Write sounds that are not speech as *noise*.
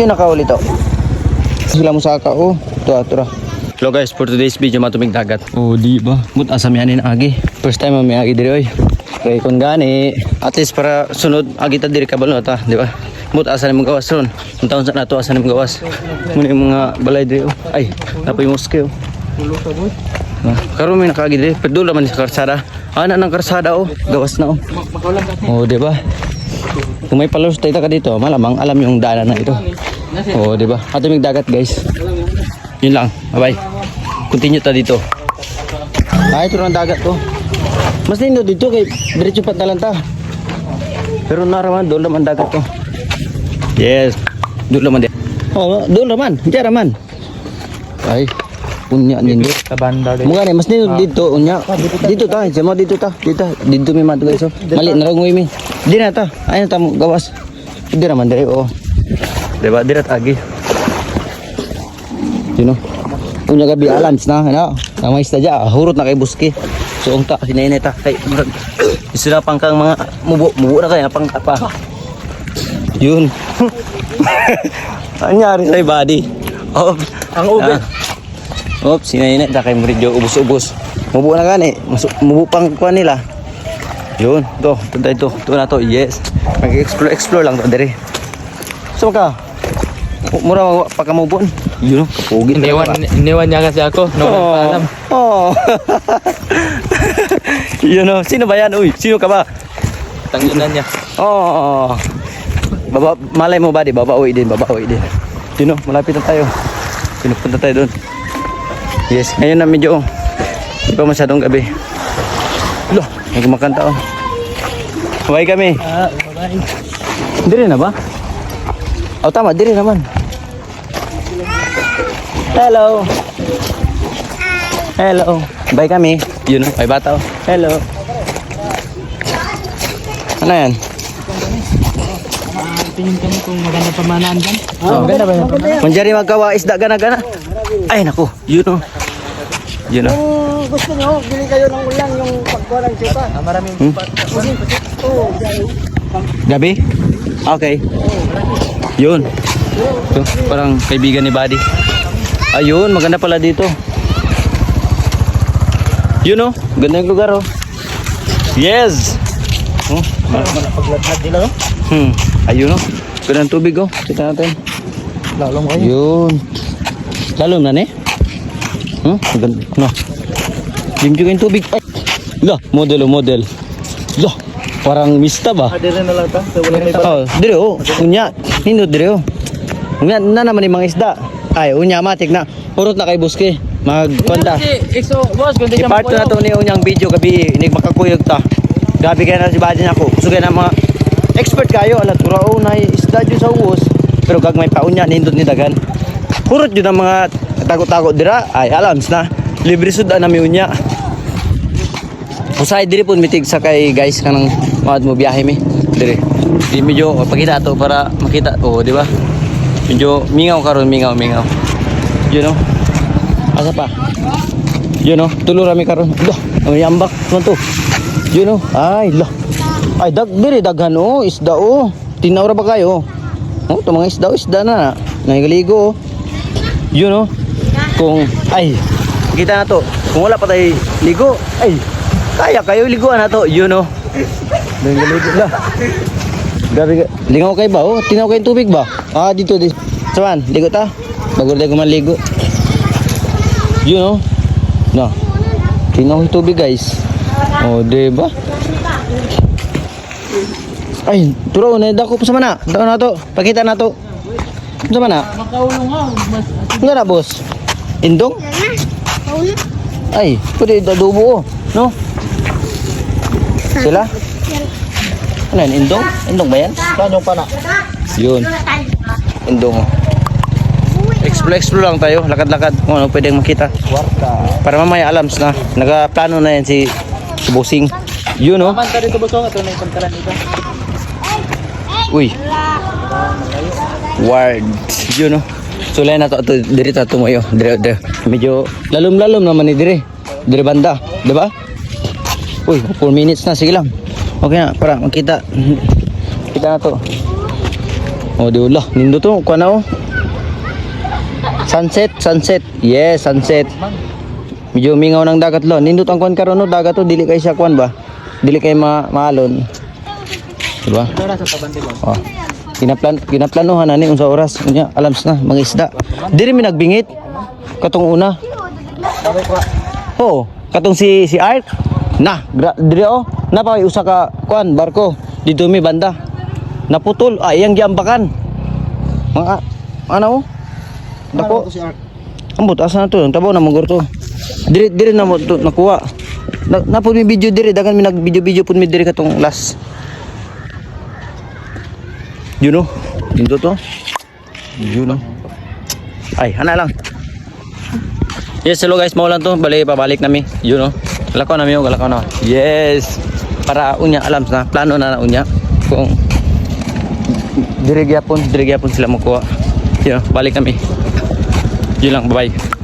Sino nakahuli to? Sila mo sa ka, oh. Ito, ito ra. Hello guys, for today's video matumig dagat. Oh, di ba? But asam yan agi. First time may agi diri oy. Kay kun gani, at least para sunod agi ta diri kabalo ta, di ba? But asa ni gawas ron. Ang taon sa nato asa ni gawas. Yung mga balay diri oh. Ay, napoy moske oh. Ah, Karon may nakaagi diri, pero man sa karsada. Ana ng karsada oh, gawas na oh. Oh, di ba? Kung may palos tayo ka dito, malamang alam yung daanan na ito. Oo, di ba? At may dagat, guys. Yun lang. Bye-bye. Continue ta dito. Ah, ito ang dagat to. Mas lindo dito kay diretso pa talan ta. Pero naraman, doon naman dagat to. Yes. Doon naman din. Oh, doon naman. Diyan naman. Ay, punya nindo. Kabanda din. Mga ni mas nino dito unya. Dito ta, sama dito ta. Dito, dito mi madu guys. oh. Mali na rangoy mi. Di na ta. Ayun ta mo gawas. Di naman diri oh. Diba, dirat agi. Sino? Unya gabi alans na, ano? Ang mga isda dya, hurot na kay buski. So, ta, sinayinay ta. Kay, murag, isda pang kang mga mubo, mubo na kaya, pang pa. Yun. *laughs* Anyari sa body. Oh, Ang ube. Ah. Oops, sinayinay ta kay Muridyo, ubus-ubus. Mubo na gani, mubo pang kuha nila. Yun, to, to, to, to, na to, yes. Mag-explore, explore lang to, dire. So ka, mura pagkamubon. Yun, kapugi. Iniwan, iniwan niya kasi ako. No, Oh. alam. Oh. Yun oh, sino ba yan? Uy, sino ka ba? Tanginan niya. Oh. Baba, malay mo ba di babawi din, babawi din. Yun malapit na tayo. Pinupunta tayo doon. Yes, ngayon na medyo hindi pa masyadong gabi. Lo, may kumakanta oh. Huwag kami. Ah, bye. Dire na ba? Oh, tama, dire naman. Hello. Hello. Bye kami. Yun, oh, may bata oh. Hello. Ano yan? Tingin kami kung maganda pamanaan dyan. Oh, Maganda ba yan? Manjari magkawa isda gana-gana. Ay, naku. Yun oh. Yun oh. Kung gusto nyo, bili kayo ng ulan yung pagkuha ng suka. Ah, maraming Hmm? Oo, Gabi? Okay. Yun. Ito, parang kaibigan ni Buddy. Ayun, maganda pala dito. Yun oh, ganda yung lugar oh. Yes! Oh, paglagad nila, no? hmm. Ayun oh. Ganda ng tubig oh. Kita natin. Lalong kayo. Yun. Lalom na ni? Hmm? Ganda. No. Limjo yung tubig. Ay! Lah, model oh, model. Lah, parang mista ba? Rin na lang ta. So, wala may Oh, dire oh. Unya, hino dire oh. Unya na naman yung mga isda. Ay, unya matik na. Urot na kay buske. Magkwanda. Exo, boss, kung di siya I-part na to ni unyang video gabi ni makakuyog ta. Gabi kaya na si Badin ako. Gusto kaya na mga expert kayo ala turao na isda jud sa uwos. Pero gagmay pa unya nindot ni dagan. Purot jud ang mga tago-tago dira. Ay, alams na. Libre sud na mi unya. Usay diri pun mitig sa kay guys kanang mawad mo biyahe mi. Diri. Di medyo pagkita to para makita. Oh, di ba? Medyo mingaw karon mingaw mingaw. You know? Asa pa? Yun oh, tulo rami karon. Lah, ang yambak man to. Yun oh. Ay, lah. Ay, dag diri daghan oh, isda oh. Tinaw ra ba kayo? Oh, to mga isda, oh, isda na. Nangigaligo oh. Yun oh. Kung ay, kita na to. Kung wala pa tayo ligo, ay, kaya kayo liguan na to. Yun oh. Nangigaligo lah. Gabi ka. Lingaw kayo ba? Oh, tinaw kayo tubig ba? Ah, dito, dito. Saman, ligo ta. Bago tayo maligo. Yun oh. Na. Tinaw yung tubig guys. Oh, di ba? Ay, turo na dako pa sa mana. Dako na to. Pakita na to. Sa mana? Makaulong nga. Na boss. Indong? Ay, pwede dadubo oh. No? Sila? Ano yan? Indong? Indong ba yan? saan yung pana? Yun. Indong oh. Explore, explore lang tayo. Lakad-lakad. Kung ano pwedeng makita. Para mamaya alams na. Nagaplano na yan si, si Busing. Yun oh. Panta dito, oh. Ito na yung pantalan dito. Uy. Ward. Yun oh. So lain na to ato diri ta tumayo. Dire dire. Medyo lalom-lalom naman ni dire. Dire banda, di ba? Uy, 4 minutes na sige lang. Okay na para makita. Kita na to. Oh, di ulah. Nindo to, kuha na oh. Sunset, sunset. Yes, sunset. Medyo mingaw ng dagat lo. Nindot ang kuan karon no, dagat to dili kay siya kuan ba. Dili kay ma maalon. Diba? Oh. Ginaplan ginaplanuhan na ni unsa oras. Unya, alams na mga isda. Diri mi nagbingit. Katong una. Ko. Oo, katong si si Art. Na, gra, diri oh. Na pa kay usa ka kuan barko dito mi banda. Naputol, ay yang giambakan. Mga ano? Dako. si Art. Ambot asa na to? Tabaw na mong to. Diri diri na mo to nakuha. Na, na po mi video diri dagan mi nag video video pud mi diri katong last. You know? Dito to. You know. Ay, ana lang. Yes, hello guys, maulan to. Bali pabalik nami. You know. Galakaw nami yo, galakaw na. Yes. Para unya alam na plano na na unya kung diri gyapon, diri gyapon sila makuha. Know, balik kami. Yun lang, bye-bye.